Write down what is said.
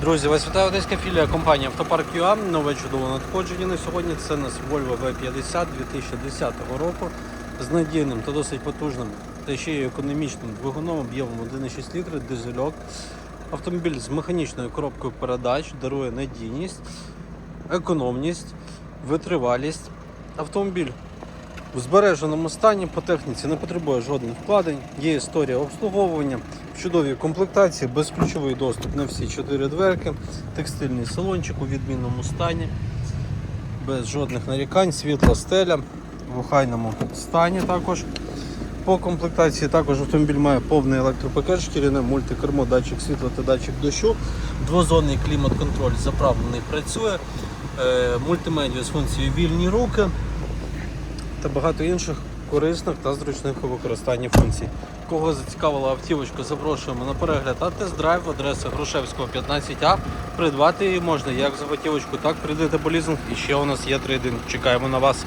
Друзі, вас вітає одеська філія компанії Автопарк ЮА. Нове чудове надходження на сьогодні. Це у нас Volvo V50 2010 року з надійним та досить потужним та ще й економічним двигуном об'ємом 1,6 літри, дизельок. Автомобіль з механічною коробкою передач дарує надійність, економність, витривалість. Автомобіль в збереженому стані по техніці не потребує жодних вкладень. Є історія обслуговування в чудовій комплектації, безключовий доступ на всі чотири дверки, текстильний салончик у відмінному стані, без жодних нарікань, світла стеля в охайному стані також. По комплектації також автомобіль має повний електропакет, шкіряне мультикермо, датчик світла та датчик дощу. Двозонний клімат-контроль заправлений працює. Е, Мультимедіа з функцією вільні руки та багато інших корисних та зручних у використанні функцій. Кого зацікавила автівочка, запрошуємо на перегляд та тест-драйв адреса Грушевського 15А. Придбати її можна як за готівочку, так прийдете по лізинг. І ще у нас є трейдинг. Чекаємо на вас.